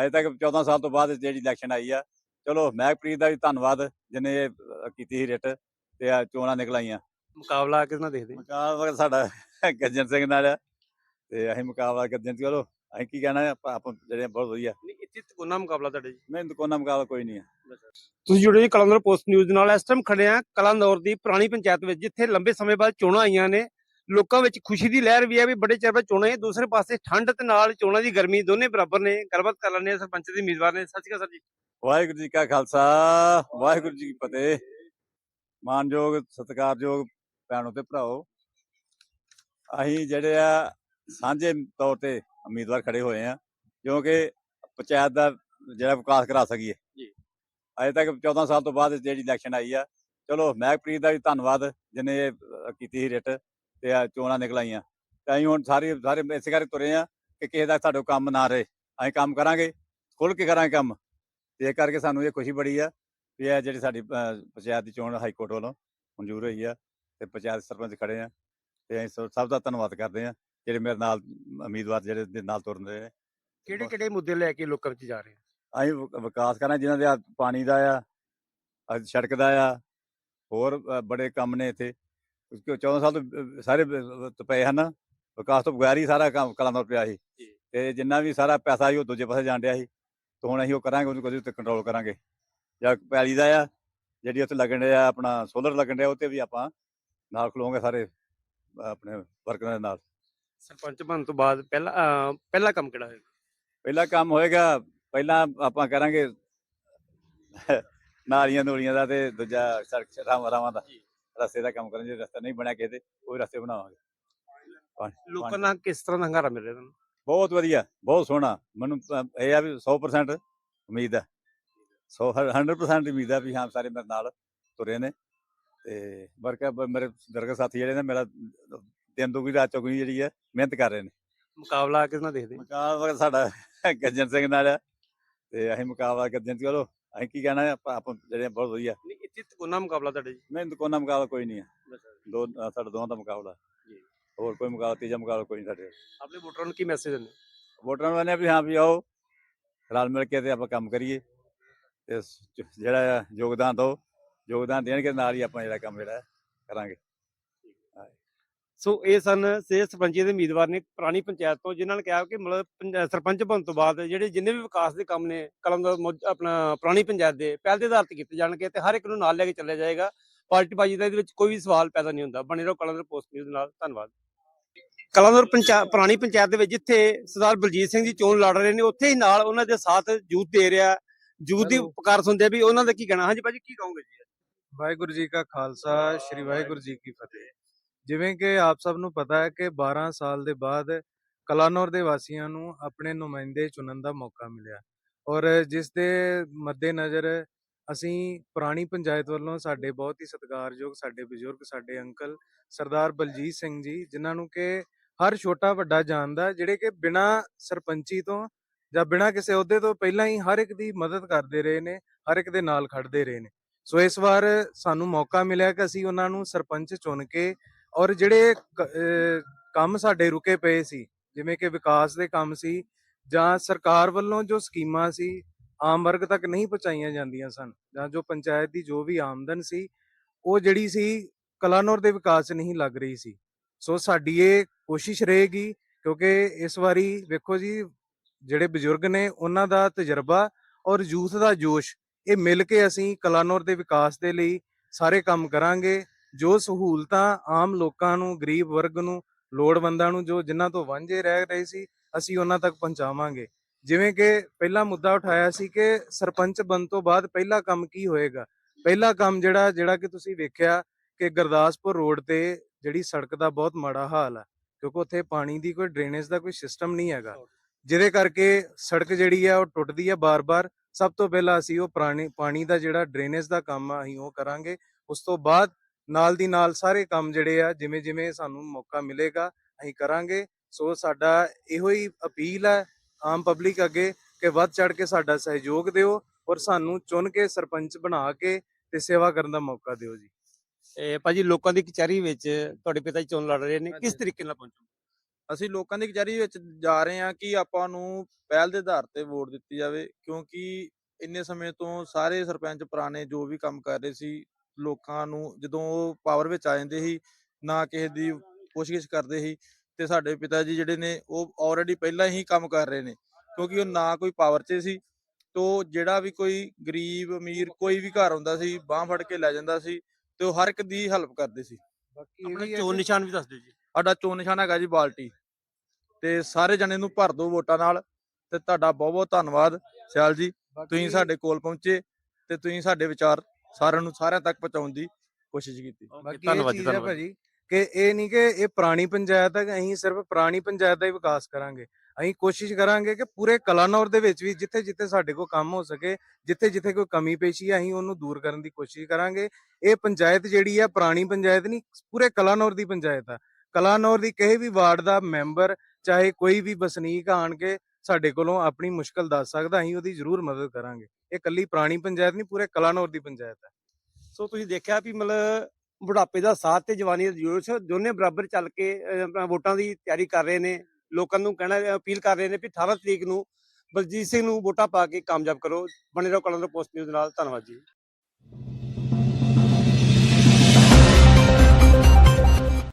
ਅਜੇ ਤੱਕ 14 ਸਾਲ ਤੋਂ ਬਾਅਦ ਜਿਹੜੀ ਇਲੈਕਸ਼ਨ ਆਈ ਆ। ਚਲੋ ਮਹਿਕਪ੍ਰੀਤ ਦਾ ਵੀ ਧੰਨਵਾਦ ਇਹ, ਅ, ਕੀਤੀ ਸੀ ਰਿਟ ਤੇ ਆ ਚੋਣਾਂ ਨਿਕਲ ਆਈਆਂ ਮੁਕਾਬਲਾ ਕਿਸ ਨਾਲ ਦੇਖਦੇ? ਮੁਕਾਬਲਾ ਸਾਡਾ ਗੱਜਨ ਸਿੰਘ ਨਾਲ ਆ ਤੇ ਅਸੀਂ ਮੁਕਾਬਲਾ ਗੱਜਨ ਸਿੰਘ ਚਲੋ ਅਸੀਂ ਕੀ ਕਹਿਣਾ ਆ, ਆਪਾਂ ਜਿਹੜੇ ਬਹੁਤ ਵਧੀਆ। ਨਹੀਂ ਇੱਥੇ ਕੋਨਾ ਮੁਕਾਬਲਾ ਤੁਹਾਡੇ ਜੀ। ਨਹੀਂ ਕੋਨਾ ਮੁਕਾਬਲਾ ਕੋਈ ਨਹੀਂ ਆ। ਤੁਸੀਂ ਜੁੜੇ ਜੀ ਕਲੰਦਰ ਪੋਸਟ ਨਿਊਜ਼ ਨਾਲ। ਇਸ ਟਾਈਮ ਖੜੇ ਆ ਕਲੰਦੌਰ ਦੀ ਪੁਰਾਣੀ ਪੰਚਾਇਤ ਵਿੱਚ ਜਿੱਥੇ ਲੰਬੇ ਸਮੇਂ ਬਾਅਦ ਚੋਣਾਂ ਆਈਆਂ ਨੇ। ਲੋਕਾਂ ਵਿੱਚ ਖੁਸ਼ੀ ਦੀ ਲਹਿਰ ਵੀ ਹੈ ਵੀ ਬੜੇ ਚਿਰ ਬਾਅਦ ਚੋਣਾਂ ਹੈ ਦੂਸਰੇ ਪਾਸੇ ਠੰਡ ਤੇ ਨਾਲ ਚੋਣਾਂ ਦੀ ਗਰਮੀ ਦੋਨੇ ਬਰਾਬਰ ਨੇ। ਗੱਲਬਾਤ ਕਰ ਆ ਸਰਪੰਚ ਦੇ ਉਮੀਦਵਾਰ ਨੇ। ਸਤਿ ਸ਼੍ਰੀ ਅਕਾਲ ਸਰ ਜੀ। ਵਾਹਿਗੁਰੂ ਜੀ ਕਾ ਖਾਲਸਾ ਵਾਹਿਗੁਰੂ ਜੀ ਕੀ ਫਤਿਹ। ਮਾਨਯੋਗ ਸਤਿਕਾਰਯੋਗ ਭੈਣੋ ਤੇ ਭਰਾਓ ਅਸੀਂ ਜਿਹੜੇ ਆ ਸਾਂਝੇ ਤੌਰ ਤੇ ਉਮੀਦਵਾਰ ਖੜੇ ਹੋਏ ਆ ਕਿਉਂਕਿ ਪੰਚਾਇਤ ਦਾ ਜਿਹੜਾ ਵਿਕਾਸ ਕਰਾ ਸਕੀਏ। ਜੀ। ਅਜੇ ਤੱਕ 14 ਸਾਲ ਤੋਂ ਬਾਅਦ ਜਿਹੜੀ ਇਲੈਕਸ਼ਨ ਆਈ ਆ। ਚਲੋ ਮਹਿਕਪ੍ਰੀਤ ਦਾ ਵੀ ਧੰਨਵਾਦ ਅ, ਕੀਤੀ ਸੀ ਰਿਟ ਤੇ ਆ ਚੋਣਾਂ ਨਿਕਲ ਆਈਆਂ ਤੇ ਅਸੀਂ ਹੁਣ ਸਾਰੇ ਸਾਰੇ ਇਸੇ ਕਰਕੇ ਤੁਰੇ ਆ ਕਿ ਕਿਸੇ ਦਾ ਸਾਡੇ ਕੰਮ ਨਾ ਰਹੇ। ਅਸੀਂ ਕੰਮ ਕਰਾਂਗੇ ਖੁੱਲ ਕੇ ਕਰਾਂਗੇ ਕੰਮ। ਤੇ ਇਹ ਕਰਕੇ ਸਾਨੂੰ ਇਹ ਖੁਸ਼ੀ ਬੜੀ ਆ ਵੀ ਇਹ ਜਿਹੜੀ ਸਾਡੀ ਪੰਚਾਇਤ ਦੀ ਚੋਣ ਹਾਈ ਕੋਰਟ ਵੱਲੋਂ ਮਨਜ਼ੂਰ ਹੋਈ ਆ ਤੇ ਪੰਚਾਇਤ ਸਰਪੰਚ ਖੜੇ ਆ ਤੇ ਅਸੀਂ ਸਭ- ਦਾ ਧੰਨਵਾਦ ਕਰਦੇ ਆ ਜਿਹੜੇ ਮੇਰੇ ਨਾਲ ਉਮੀਦਵਾਰ ਜਿਹੜੇ ਦੇ ਨਾਲ ਤੁਰਨ ਦੇ ਨੇ। ਕਿਹੜੇ ਕਿਹੜੇ ਮੁੱਦੇ ਲੈ ਕੇ ਲੋਕਾਂ ਵਿੱਚ ਜਾ ਰਹੇ ਆ ਅਸੀਂ ਵਿਕਾਸ ਕਰਾਂ ਜਿਨ੍ਹਾਂ ਦੇ ਪਾਣੀ ਦਾ ਆ ਸੜਕ ਦਾ ਆ ਹੋਰ ਬੜੇ ਕੰਮ ਨੇ ਇੱਥੇ। 14 ਸਾਲ ਤੋਂ ਸਾਰੇ ਪਏ ਹਨ। ਵਿਕਾਸ ਤੋਂ ਬਗੈਰ ਹੀ ਸਾਰਾ ਕੰਮ ਕਲਾਂਦਾ ਪਿਆ ਸੀ। ਤੇ ਜਿੰਨਾ ਵੀ ਸਾਰਾ ਪੈਸਾ ਸੀ ਉਹ ਦੂਜੇ ਪਾਸੇ ਜਾਣ ਡਿਆ ਸੀ। ਤੇ ਹੁਣ ਅਸੀਂ ਉਹ ਕਰਾਂਗੇ ਉਹਨੂੰ ਕਦੇ ਉੱਤੇ ਕੰਟਰੋਲ ਕਰਾਂਗੇ। ਜਾਂ ਪੈਲੀ ਦਾ ਆ ਜਿਹੜੀ ਉੱਥੇ ਲੱਗਣ ਡਿਆ ਆਪਣਾ ਸੋਲਰ ਲੱਗਣ ਡਿਆ ਉੱਤੇ ਵੀ ਆਪਾਂ ਨਾਲ ਖਲੋਵਾਂਗੇ ਸਾਰੇ ਆਪਣੇ ਵਰਕਰਾਂ ਦੇ ਨਾਲ। ਸਰਪੰਚ ਬਣਨ ਤੋਂ ਬਾਅਦ ਪਹਿਲਾ ਪਹਿਲਾ ਕੰਮ ਕਿਹੜਾ ਹੋਏਗਾ ਪਹਿਲਾ ਕੰਮ ਹੋਏਗਾ ਪਹਿਲਾਂ ਆਪਾਂ ਕਰਾਂਗੇ ਨਾਲੀਆਂ ਨੂਲੀਆਂ ਦਾ ਤੇ ਦੂਜਾ ਸੜਕ ਰਾਵਾਂ ਦਾ। ਰਸਤੇ ਦਾ ਕੰਮ ਕਰਾਂਗੇ ਜੇ ਰਸਤਾ ਨਹੀਂ ਬਣਿਆ ਦੇ ਉਹ ਵੀ ਰਸਤੇ ਬਣਾਵਾਂਗੇ। ਪਾਣੀ- ਲੋਕਾਂ ਨਾਲ ਕਿਸ ਤਰ੍ਹਾਂ ਦਾ ਹੰਗਾਰਾ ਮਿਲ ਰਿਹਾ ਤੁਹਾਨੂੰ? ਬਹੁਤ ਵਧੀਆ ਬਹੁਤ ਸੋਹਣਾ। ਮੈਨੂੰ ਇਹ ਆ ਵੀ 100% ਉਮੀਦ ਹੈ। 100 100% ਉਮੀਦ ਹੈ ਵੀ ਹਾਂ ਸਾਰੇ ਮੇਰੇ ਨਾਲ ਤੁਰੇ ਨੇ। ਤੇ ਵਰਕਰ ਮੇਰੇ ਦਰਗਾਹ ਸਾਥੀ ਜਿਹੜੇ ਨੇ ਮੇਰਾ ਦਿਨ ਦੁਗਣੀ ਰਾਤ ਚੌਗਣੀ ਜਿਹੜੀ ਹੈ ਮਿਹਨਤ ਕਰ ਰਹੇ ਨੇ। ਮੁਕਾਬਲਾ ਕਿਸ ਨਾਲ ਦੇਖਦੇ? ਮੁਕਾਬਲਾ ਸਾਡਾ ਗੱਜਨ ਸਿੰਘ ਨਾਲ ਆ। ਤੇ ਅਸੀਂ ਮੁਕਾਬਲਾ ਗੱਜਨ ਸਿੰਘ ਚਲੋ ਅਸੀਂ ਕੀ ਕਹਿਣਾ ਆ, ਆਪਾਂ ਆਪਾਂ ਜਿਹੜੇ ਆ ਬਹੁਤ ਵਧੀਆ। ਇੱਥੇ ਕੋਨਾ ਮੁਕਾਬਲਾ ਤੁਹਾਡੇ ਜੀ? ਨਹੀਂ ਕੋਨਾ ਮੁਕਾਬਲਾ ਕੋਈ ਨਹੀਂ ਆ। ਦੋ ਅ, ਸਾਡਾ ਦੋਵਾਂ ਦਾ ਮੁਕਾਬਲਾ। ਜੀ। ਹੋਰ ਕੋਈ ਮੁਕਾਬਲਾ ਤੀਜਾ ਮੁਕਾਬਲਾ ਕੋਈ ਨਹੀਂ ਸਾਡੇ ਆਪਣੇ ਵੋਟਰਾਂ ਨੂੰ ਕੀ ਮੈਸੇਜ ਦਿੰਦੇ ਵੋਟਰਾਂ ਨੂੰ ਕਹਿੰਦੇ ਆ ਵੀ ਹਾਂ ਵੀ ਆਓ ਰਲ ਮਿਲ ਕੇ ਤੇ ਆਪਾਂ ਕੰਮ ਕਰੀਏ। ਤੇ ਸ- ਜਿਹੜਾ ਆ ਯੋਗਦਾਨ ਦਿਓ ਯੋਗਦਾਨ ਦੇਣਗੇ ਨਾਲ ਹੀ ਆਪਾਂ ਜਿਹੜਾ ਕੰਮ ਜਿਹੜਾ ਹੈ ਕਰਾਂਗੇ। ਸੋ ਇਹ ਸਨ ਸੇ ਸਰਪੰਚੀ ਦੇ ਉਮੀਦਵਾਰ ਨੇ ਪੁਰਾਣੀ ਪੰਚਾਇਤ ਤੋਂ ਜਿਨ੍ਹਾਂ ਨੇ ਕਿਹਾ ਕਿ ਮਤਲਬ ਪੰਚ- ਸਰਪੰਚ ਬਣਨ ਤੋਂ ਬਾਅਦ ਜਿਹੜੇ ਜਿੰਨੇ ਵੀ ਵਿਕਾਸ ਦੇ ਕੰਮ ਨੇ ਕਲਮ ਦਾ ਆਪਣਾ ਪੁਰਾਣੀ ਪੰਚਾਇਤ ਦੇ ਪਹਿਲ ਦੇ ਆਧਾਰ ਤੇ ਕੀਤੇ ਜਾਣਗੇ ਤੇ ਹਰ ਇੱਕ ਨੂੰ ਨਾਲ ਲੈ ਕੇ ਚੱਲਿਆ ਜਾਏਗਾ। ਪਾਰਟੀ ਬਾਜੀ ਦਾ ਇਹਦੇ ਵਿੱਚ ਕੋਈ ਵੀ ਸਵਾਲ ਪੈਦਾ ਨਹੀਂ ਹੁੰਦਾ। ਬਣੇ ਰਹੋ ਕਲੰਦਰ ਪੋਸਟ ਨਿਊਜ਼ ਨਾਲ। ਧੰਨਵਾਦ। ਕਲੰਦਰ ਪੰਚਾਇਤ ਪੁਰਾਣੀ ਪੰਚਾਇਤ ਦੇ ਵਿੱਚ ਜਿੱਥੇ ਸਰਦਾਰ ਬਲਜੀਤ ਸਿੰਘ ਜੀ ਚੋਣ ਲੜ ਰਹੇ ਨੇ ਉੱਥੇ ਹੀ ਨਾਲ ਉਹਨਾਂ ਦੇ ਸਾਥ ਯੂਥ ਦੇ ਰਿਹਾ। ਯੂਥ ਦੀ. ਪੁਕਾਰ ਸੁਣਦੇ ਵੀ ਉਹਨਾਂ ਦਾ ਕੀ ਕਹਿਣਾ? ਹਾਂਜੀ ਭਾਜੀ ਕੀ ਕਹੋਗੇ ਜੀ? ਵਾਹਿਗੁਰੂ ਜੀ ਕਾ ਖਾਲਸਾ ਸ੍ਰੀ ਵਾਹਿਗੁਰੂ ਜੀ ਕੀ ਫਤਿਹ। ਜਿਵੇਂ ਕਿ ਆਪ ਸਭ ਨੂੰ ਪਤਾ ਹੈ ਕਿ 12 ਸਾਲ ਦੇ ਬਾਅਦ ਕਲਾਨੌਰ ਦੇ ਵਾਸੀਆਂ ਨੂੰ ਆਪਣੇ ਨੁਮਾਇੰਦੇ ਚੁਣਨ ਦਾ ਮੌਕਾ ਮਿਲਿਆ ਔਰ ਜਿਸ ਦੇ ਮੱਦੇਨਜ਼ਰ ਅਸੀਂ ਪੁਰਾਣੀ ਪੰਚਾਇਤ ਵੱਲੋਂ ਸਾਡੇ ਬਹੁਤ ਹੀ ਸਤਿਕਾਰਯੋਗ, ਸਾਡੇ ਬਜ਼ੁਰਗ, ਸਾਡੇ ਅੰਕਲ ਸਰਦਾਰ ਬਲਜੀਤ ਸਿੰਘ ਜੀ, ਜਿਨ੍ਹਾਂ ਨੂੰ ਕਿ ਹਰ ਛੋਟਾ ਵੱਡਾ ਜਾਣਦਾ ਜਿਹੜੇ ਕਿ ਬਿਨਾਂ ਸਰਪੰਚੀ ਤੋਂ ਜਾਂ ਬਿਨਾਂ ਕਿਸੇ ਅਹੁਦੇ ਤੋਂ ਪਹਿਲਾਂ ਹੀ ਹਰ ਇੱਕ ਦੀ ਮਦਦ ਕਰਦੇ ਰਹੇ ਨੇ, ਹਰ ਇੱਕ ਦੇ ਨਾਲ ਖੜਦੇ ਰਹੇ ਨੇ। ਸੋ ਇਸ ਵਾਰ ਸਾਨੂੰ ਮੌਕਾ ਮਿਲਿਆ ਕਿ ਅਸੀਂ ਉਹਨਾਂ ਨੂੰ ਸਰਪੰਚ ਚੁਣ ਕੇ ਔਰ ਜਿਹੜੇ ਕੰਮ ਸਾਡੇ ਰੁਕੇ ਪਏ ਸੀ, ਜਿਵੇਂ ਕਿ ਵਿਕਾਸ ਦੇ ਕੰਮ ਸੀ ਜਾਂ ਸਰਕਾਰ ਵੱਲੋਂ ਜੋ ਸਕੀਮਾਂ ਸੀ, ਆਮ ਵਰਗ ਤੱਕ ਨਹੀਂ ਪਹੁੰਚਾਈਆਂ ਜਾਂਦੀਆਂ ਸਨ ਜਾਂ ਜੋ ਪੰਚਾਇਤ ਦੀ ਜੋ ਵੀ ਆਮਦਨ ਸੀ, ਉਹ ਜਿਹੜੀ ਸੀ ਕਲਾਨੌਰ ਦੇ ਵਿਕਾਸ 'ਚ ਨਹੀਂ ਲੱਗ ਰਹੀ ਸੀ। ਸੋ ਸਾਡੀ ਇਹ ਕੋਸ਼ਿਸ਼ ਰਹੇਗੀ ਕਿਉਂਕਿ ਇਸ ਵਾਰੀ ਵੇਖੋ ਜੀ, ਜਿਹੜੇ ਬਜ਼ੁਰਗ ਨੇ ਉਹਨਾਂ ਦਾ ਤਜਰਬਾ ਔਰ ਯੂਥ ਦਾ ਜੋਸ਼, ਇਹ ਮਿਲ ਕੇ ਅਸੀਂ ਕਲਾਨੌਰ ਦੇ ਵਿਕਾਸ ਦੇ ਲਈ ਸਾਰੇ ਕੰਮ ਕਰਾਂਗੇ। ਜੋ ਸਹੂਲਤਾਂ ਆਮ ਲੋਕਾਂ ਨੂੰ ਗਰੀਬ ਵਰਗ ਨੂੰ ਲੋੜਵੰਦਾਂ ਨੂੰ ਜੋ ਜਿਨ੍ਹਾਂ ਤੋਂ ਵਾਂਝੇ ਰਹਿ ਰਹੇ ਸੀ ਅਸੀਂ ਉਹਨਾਂ ਤੱਕ ਪਹੁੰਚਾਵਾਂਗੇ। ਜਿਵੇਂ ਕਿ ਪਹਿਲਾ ਮੁੱਦਾ ਉਠਾਇਆ ਸੀ ਕਿ ਸਰਪੰਚ ਬਣ ਤੋਂ ਬਾਅਦ ਪਹਿਲਾ ਕੰਮ ਕੀ ਹੋਏਗਾ? ਪਹਿਲਾ ਕੰਮ ਜਿਹੜਾ ਜਿਹੜਾ ਕਿ ਤੁਸੀਂ ਵੇਖਿਆ ਕਿ ਗੁਰਦਾਸਪੁਰ ਰੋਡ ਤੇ ਜਿਹੜੀ ਸੜਕ ਦਾ ਬਹੁਤ ਮਾੜਾ ਹਾਲ ਹੈ ਕਿਉਂਕਿ ਉੱਥੇ ਪਾਣੀ ਦੀ ਕੋਈ ਡਰੇਨੇਜ ਦਾ ਕੋਈ ਸਿਸਟਮ ਨਹੀਂ ਹੈਗਾ। ਜਿਹਦੇ ਕਰਕੇ ਸੜਕ ਜਿਹੜੀ ਆ ਉਹ ਟੁੱਟਦੀ ਆ ਬਾਰ-ਬਾਰ। ਸਭ ਤੋਂ ਪਹਿਲਾਂ ਅਸੀਂ ਉਹ ਪੁਰਾਣੀ ਪਾਣੀ ਦਾ ਜਿਹੜਾ ਡਰੇਨੇਜ ਦਾ ਕੰਮ ਆ ਅਸੀਂ ਉਹ ਕਰਾਂਗੇ। ਉਸ ਤੋਂ ਬਾਅਦ ਨਾਲ ਦੀ ਨਾਲ ਸਾਰੇ ਕੰਮ ਜਿਹੜੇ ਆ ਜਿਵੇਂ ਜਿਵੇਂ ਸਾਨੂੰ ਮੌਕਾ ਮਿਲੇਗਾ ਅਸੀਂ ਕਰਾਂਗੇ। ਸੋ ਸਾਡਾ ਇਹੋ ਹੀ ਅਪੀਲ ਹੈ ਆਮ ਪਬਲਿਕ ਅੱਗੇ ਕਿ ਵੱਧ ਚੜ ਕੇ ਸਾਡਾ ਸਹਿਯੋਗ ਦਿਓ ਔਰ ਸਾਨੂੰ ਚੁਣ ਕੇ ਸਰਪੰਚ ਬਣਾ ਕੇ ਤੇ ਸੇਵਾ ਕਰਨ ਦਾ ਮੌਕਾ ਦਿਓ ਜੀ। ਇਹ ਭਾਜੀ ਲੋਕਾਂ ਦੀ ਕਚਹਿਰੀ ਵਿੱਚ ਤੁਹਾਡੇ ਪਿਤਾ ਜੀ ਚੋਣ ਲੜ ਰਹੇ ਨੇ ਕਿਸ। ਤਰੀਕੇ ਨਾਲ ਪਹੁੰਚੋ? ਅਸੀਂ ਲੋਕਾਂ ਦੀ ਕਚਹਿਰੀ ਵਿੱਚ ਜਾ ਰਹੇ ਹਾਂ ਕਿ ਆਪਾਂ ਨੂੰ ਪਹਿਲ ਦੇ ਆਧਾਰ ਤੇ ਵੋਟ ਦਿੱਤੀ ਜਾਵੇ ਕਿਉਂਕਿ ਇੰਨੇ ਸਮੇਂ ਤੋਂ ਸਾਰੇ ਸਰਪੰਚ ਪੁਰਾਣੇ ਜੋ ਵੀ ਕੰਮ ਕਰ ਰਹੇ ਸੀ ਲੋਕਾਂ ਨੂੰ ਜਦੋਂ ਉਹ ਪਾਵਰ ਵਿੱਚ ਆ ਜਾਂਦੇ ਸੀ ਨਾ ਕਿਸੇ ਦੀ ਪੁੱਛਗਿੱਛ ਕਰਦੇ ਸੀ ਤੇ ਸਾਡੇ ਪਿਤਾ ਜੀ ਜਿਹੜੇ ਨੇ ਉਹ ਆਲਰੇਡੀ ਪਹਿਲਾਂ ਹੀ ਕੰਮ ਕਰ ਰਹੇ ਨੇ ਕਿਉਂਕਿ ਉਹ ਨਾ ਕੋਈ ਪਾਵਰ 'ਚ ਸੀ ਤੋ ਜਿਹੜਾ ਵੀ ਕੋਈ ਗਰੀਬ ਅਮੀਰ ਕੋਈ ਵੀ ਘਰ ਹੁੰਦਾ ਸੀ ਬਾਹ ਫੜ ਕੇ ਲੈ ਜਾਂਦਾ ਸੀ ਤੇ ਉਹ ਹਰ ਇੱਕ ਦੀ ਹੈਲਪ ਕਰਦੇ ਸੀ। ਬਾਕੀ ਆਪਣਾ ਚੋਣ ਨਿਸ਼ਾਨ ਵੀ ਦੱਸ ਦਿਓ ਜੀ। ਸਾਡਾ ਚੋਣ ਨਿਸ਼ਾਨ ਹੈਗਾ ਜੀ ਬਾਲਟੀ ਤੇ ਸਾਰੇ ਜਣੇ ਨੂੰ ਭਰ ਦਿਓ ਵੋਟਾਂ ਨਾਲ ਤੇ ਤੁਹਾਡਾ ਬਹੁਤ ਬਹੁਤ ਧੰਨਵਾਦ ਸਿਆਲ ਜੀ ਤੁਸੀਂ ਸਾਡੇ ਕੋਲ ਪਹੁੰਚੇ ਤੇ ਤੁਸੀਂ ਸਾਡੇ ਵਿਚਾਰ ਸਾਰਿਆਂ ਨੂੰ ਸਾਰਿਆਂ ਤੱਕ ਪਹੁੰਚਾਉਣ ਦੀ ਕੋਸ਼ਿਸ਼ ਕੀਤੀ। ਬਾਕੀ ਇਹ ਧੰਨਵਾਦ ਜੀ ਚੀਜ਼ ਹੈ ਧੰਨਵਾਦ ਭਾਜੀ ਕਿ ਇਹ ਨਹੀਂ ਕਿ ਇਹ ਪੁਰਾਣੀ ਪੰਚਾਇਤ ਹੈ ਕਿ ਅਸੀਂ ਸਿਰਫ ਪੁਰਾਣੀ ਪੰਚਾਇਤ ਦਾ ਹੀ ਵਿਕਾਸ ਕਰਾਂਗੇ। ਅਸੀਂ ਕੋਸ਼ਿਸ਼ ਕਰਾਂਗੇ ਕਿ ਪੂਰੇ ਕਲਾਨੌਰ ਦੇ ਵਿੱਚ ਵੀ ਜਿੱਥੇ ਜਿੱਥੇ ਸਾਡੇ ਕੋਲ ਕੰਮ ਹੋ ਸਕੇ ਜਿੱਥੇ ਜਿੱਥੇ ਕੋਈ ਕਮੀ ਪੇਸ਼ੀ ਹੈ ਅਸੀਂ ਉਹਨੂੰ ਦੂਰ ਕਰਨ ਦੀ ਕੋਸ਼ਿਸ਼ ਕਰਾਂਗੇ। ਇਹ ਪੰਚਾਇਤ ਜਿਹੜੀ ਹੈ ਪੁਰਾਣੀ ਪੰਚਾਇਤ ਨਹੀਂ ਪੂਰੇ ਕਲਾਨੌਰ ਦੀ ਪੰਚਾਇਤ ਹੈ। ਕਲਾਨੌਰ ਦੀ ਕਿਸੇ ਵੀ ਵਾਰਡ ਦਾ ਮੈਂਬਰ ਚਾਹੇ ਕੋਈ ਵੀ ਵਸਨੀਕ ਆਣ ਕੇ ਸਾਡੇ ਕੋਲੋਂ ਆਪਣੀ ਮੁਸ਼ਕਲ ਦੱਸ ਸਕਦਾ, ਅਸੀਂ ਉਹਦੀ ਜ਼ਰੂਰ ਮਦਦ ਕਰਾਂਗੇ। ਇਹ ਕੱਲੀ ਪੁਰਾਣੀ ਪੰਚਾਇਤ ਨਹੀਂ, ਪੂਰੇ ਕਲਾਨੌਰ ਦੀ ਪੰਚਾਇਤ ਹੈ। ਸੋ ਤੁਸੀਂ ਦੇਖਿਆ ਵੀ ਮਤਲਬ ਬੁਢਾਪੇ ਦਾ ਸਾਥ ਤੇ ਜਵਾਨੀ ਦਾ ਜੋਸ਼, ਦੋਨੇ ਬਰਾਬਰ ਚੱਲ ਕੇ ਆਪਣਾ ਵੋਟਾਂ ਦੀ ਤਿਆਰੀ ਕਰ ਰਹੇ ਨੇ। ਲੋਕਾਂ ਨੂੰ ਕਹਿਣਾ, ਅਪੀਲ ਕਰ ਰਹੇ ਨੇ ਵੀ 18 ਤਰੀਕ ਨੂੰ ਬਲਜੀਤ ਸਿੰਘ ਨੂੰ ਵੋਟਾਂ ਪਾ ਕੇ ਕਾਮਯਾਬ ਕਰੋ। ਬਣੇ ਰਹੋ ਕਲੰਦਰ ਪੋਸਟ ਨਿਊਜ਼ ਨਾਲ। ਧੰਨਵਾਦ ਜੀ।